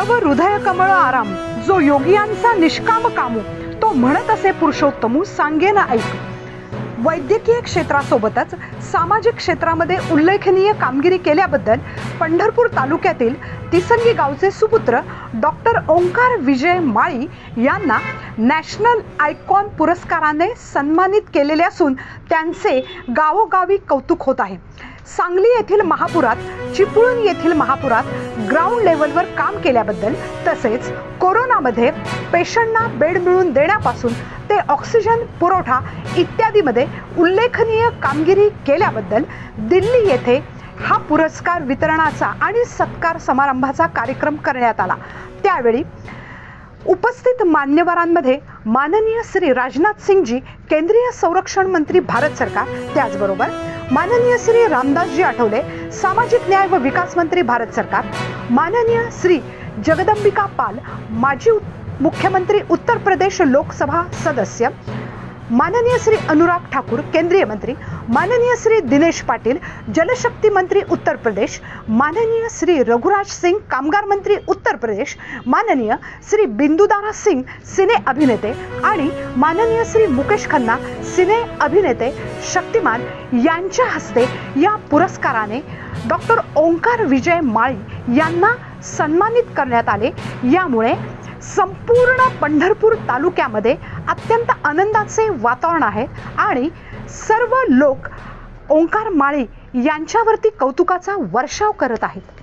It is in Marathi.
तव हृदय कमळ आराम जो योगियांचा निष्काम कामू तो म्हणत असे पुरुषोत्तमू सांगेन ऐक. वैद्यकीय क्षेत्रासोबतच सामाजिक क्षेत्रामध्ये उल्लेखनीय कामगिरी केल्याबद्दल पंढरपूर तालुक्यातील तिसंगी गावचे सुपुत्र डॉक्टर ओंकार विजय माळी यांना नॅशनल आयकॉन पुरस्काराने सन्मानित केलेले असून त्यांचे गावोगावी कौतुक होत आहे. सांगली येथील महापुरात चिपळूण येथील महापुरात ग्राउंड लेवलवर काम केल्याबद्दल तसेच कोरोनामध्ये पेशंटना बेड मिळवून देण्यापासून ते ऑक्सिजन पुरवठा इत्यादीमध्ये उल्लेखनीय कामगिरी केल्याबद्दल दिल्ली येथे हा पुरस्कार वितरणाचा आणि सत्कार समारंभाचा कार्यक्रम करण्यात आला. त्यावेळी उपस्थित मान्यवरांमध्ये माननीय श्री राजनाथ सिंगजी केंद्रीय संरक्षण मंत्री भारत सरकार त्याचबरोबर माननीय श्री रामदासजी आठवले सामाजिक न्याय व विकास मंत्री भारत सरकार. माननीय श्री जगदंबिका पाल माजी मुख्यमंत्री उत्तर प्रदेश लोकसभा सदस्य. माननीय श्री अनुराग ठाकूर केंद्रीय मंत्री माननीय श्री दिनेश पाटील जलशक्ती मंत्री उत्तर प्रदेश माननीय श्री रघुराज सिंग कामगार मंत्री उत्तर प्रदेश माननीय श्री बिंदुदारा सिंग सिने अभिनेते आणि माननीय श्री मुकेश खन्ना सिने अभिनेते शक्तिमान यांच्या हस्ते या पुरस्काराने डॉक्टर ओंकार विजय माळी यांना सन्मानित करण्यात आले. यामुळे संपूर्ण पंढरपूर तालुक्यामध्ये अत्यंत आनंदाचे वातावरण आहे आणि सर्व लोक ओंकार माळी यांच्यावरती कौतुकाचा वर्षाव करत आहेत.